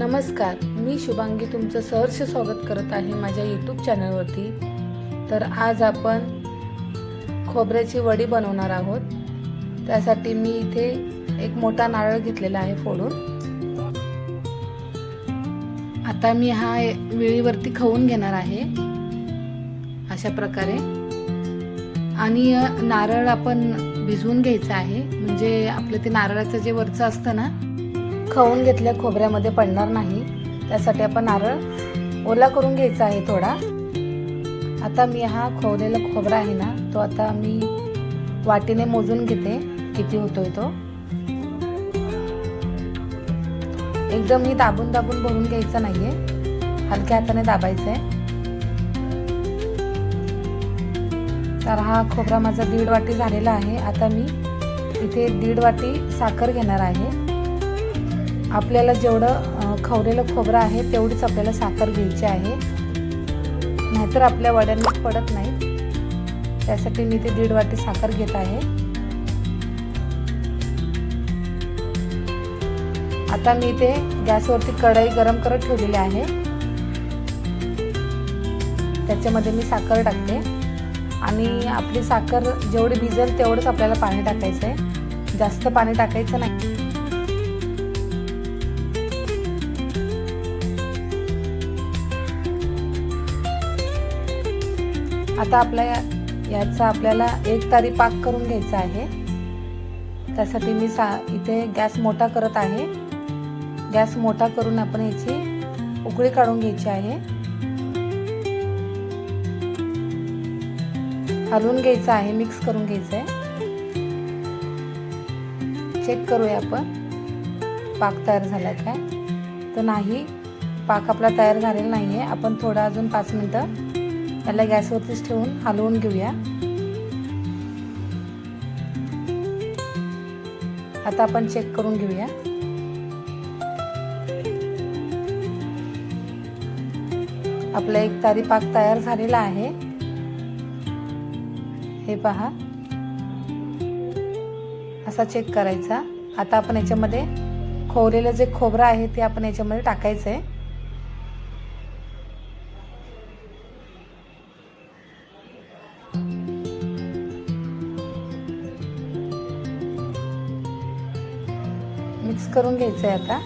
नमस्कार मी शुभांगी तुमचं सहर्ष स्वागत करत आहे माझ्या यूट्यूब चॅनलवरती तर आज आपण खोबऱ्याची वडी बनवणार आहोत. त्यासाठी मी इथे एक मोठा नारळ घेतलेला आहे फोडून. आता मी हा विळीवरती खवून घेणार आहे अशा प्रकारे. आणि नारळ आपण भिजवून घ्यायचं आहे म्हणजे आपलं ते नारळाचं जे वरचं असतं ना खवून घेतल्या खोबऱ्यामध्ये पडणार नाही. त्यासाठी आपण नारळ ओला करून घ्यायचा आहे थोडा. आता मी हा खोवलेला खोबरा आहे ना तो आता मी वाटीने मोजून घेते किती होतोय तो. एकदम ही दाबून दाबून भरून घ्यायचा नाहीये. हलक्या हाताने दाबायचं आहे तर हा खोबरा माझा दीड वाटी झालेला आहे. आता मी इथे दीड वाटी साखर घेणार आहे. आपल्याला जेवढं खवलेलं खोबरं आहे तेवढीच आपल्याला साखर घ्यायची आहे. नाहीतर आपल्या वड्यांना पडत नाही. त्यासाठी मी ते दीड वाटी साखर घेत आहे. आता मी ते गॅसवरती कढई गरम करत ठेवलेली आहे. त्याच्यामध्ये मी साखर टाकते. आणि आपली साखर जेवढी भिजेल तेवढंच आपल्याला पाणी टाकायचं आहे जास्त पाणी टाकायचं नाही. आता आपल्या याचा आपल्याला एक तारी पाक करून घ्यायचा आहे. त्यासाठी मी सा इथे गॅस मोठा करत आहे. गॅस मोठा करून आपण याची उकळी काढून घ्यायची आहे. हलवून घ्यायचं आहे मिक्स करून घ्यायचं आहे चेक करूया आपण. पाक तयार झाला काय? तर नाही पाक आपला तयार झालेला नाही आहे आपण थोडा अजून पाच मिनटं त्याला गॅसवरतीच ठेवून हलवून घेऊया. आता आपण चेक करून घेऊया. आपला एक तारी पाक तयार झालेला आहे. हे पहा. असा चेक करायचा. आता आपण याच्यामध्ये खोवलेलं जे खोबरं आहे ते आपण याच्यामध्ये टाकायचं आहे मिक्स करून घ्यायचं आहे आता.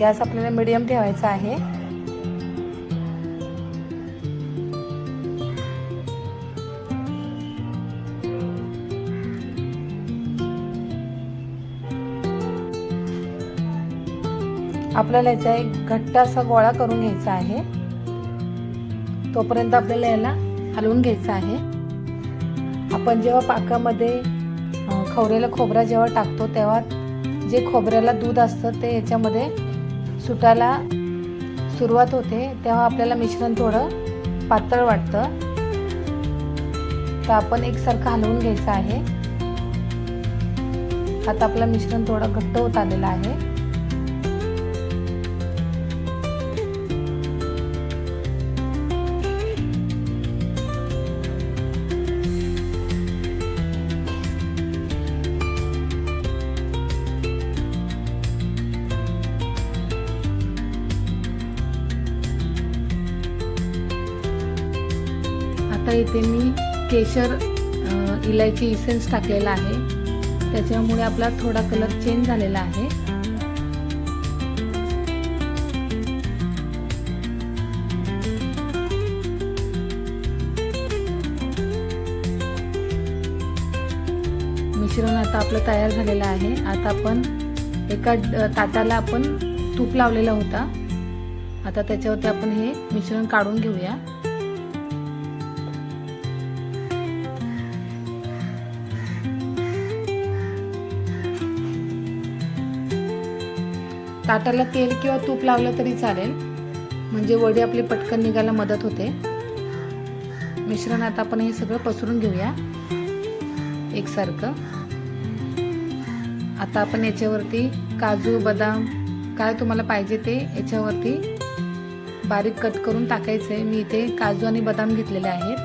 गॅस आपल्याला मिडियम ठेवायचा आहे. आपल्याला याचा एक घट्ट असा गोळा करून घ्यायचा आहे. तोपर्यंत आपल्याला याला हलवून घ्यायचं आहे. आपण जेव्हा पाकामध्ये खवरेला खोबरा जेव्हा टाकतो तेव्हा जे खोबऱ्याला दूध असतं ते याच्यामध्ये सुटायला सुरुवात होते. तेव्हा आपल्याला मिश्रण थोडं पातळ वाटतं. तर आपण एकसारखं हलवून घ्यायचं आहे. आता आपलं मिश्रण थोडं घट्ट होत आलेलं आहे. आता इथे मी केशर इलायची इसेन्स टाकलेला आहे. त्याच्यामुळे आपला थोडा कलर चेंज झालेला आहे. मिश्रण आता आपलं तयार झालेलं आहे. आता आपण एका ताटाला आपण तूप लावलेला होता. आता त्याच्यावरती आपण हे मिश्रण काढून घेऊया. ताटाला तेल किंवा तूप लावलं तरी चालेल. म्हणजे वडी आपली पटकन निघायला मदत होते. मिश्रण आता आपण हे सगळं पसरून घेऊया. एकसारखं. आता आपण याच्यावरती काजू बदाम काय तुम्हाला पाहिजे ते याच्यावरती बारीक कट करून टाकायचं आहे मी इथे काजू आणि बदाम घेतलेले आहेत.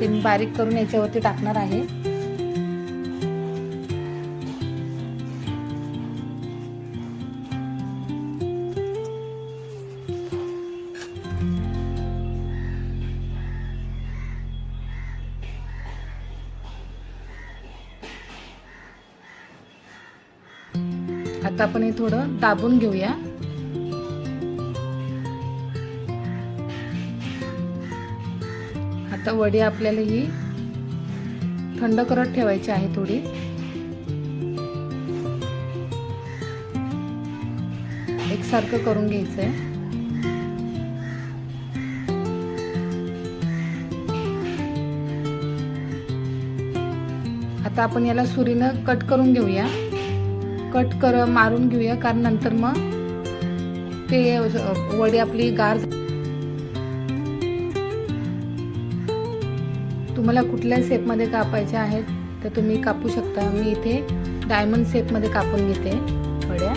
ते मी बारीक करून याच्यावरती टाकणार आहे. आता आपण हे थोडं दाबून घेऊया. आता वडी आपल्याला ही थंड करत ठेवायची आहे थोडी. एकसारखं करून घ्यायचंय. आता आपण याला सुरीनं कट करून घेऊया. कट कर मारून घेऊया कारण नंतर मग ते वडी आपली गार तुम्हाला कुठल्या शेपमध्ये कापायच्या आहेत तर तुम्ही कापू शकता. मी इथे डायमंड शेपमध्ये कापून घेते. वड्या.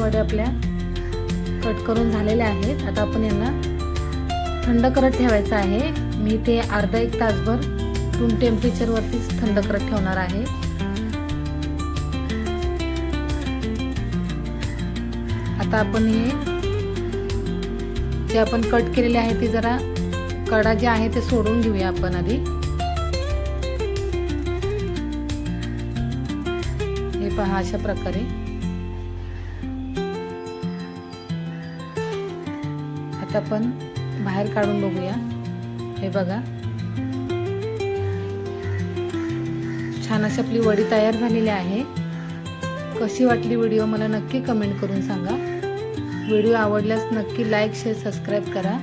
वडे आपल्या कट करून झालेल्या आहेत. आता आपण यांना थंड करत ठेवायचं आहे. मी ते अर्धा एक तासभर रूम टेम्परेचरवरतीच थंड करत ठेवणार आहे. आता आपण हे जे आपण कट केलेले आहे ते जरा कडा जे आहे ते सोडून घेऊया आपण आधी. हे पहा अशा प्रकारे. आता आपण बाहेर काढून बघूया. हे बघा. छान अशी आपली वडी तयार झालेली आहे. कशी वाटली व्हिडिओ मला नक्की कमेंट करून सांगा. व्हिडिओ आवडल्यास नक्की लाईक शेअर सबस्क्राईब करा.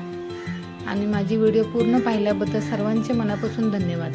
आणि माझी व्हिडिओ पूर्ण पाहिल्याबद्दल सर्वांचे मनापासून धन्यवाद.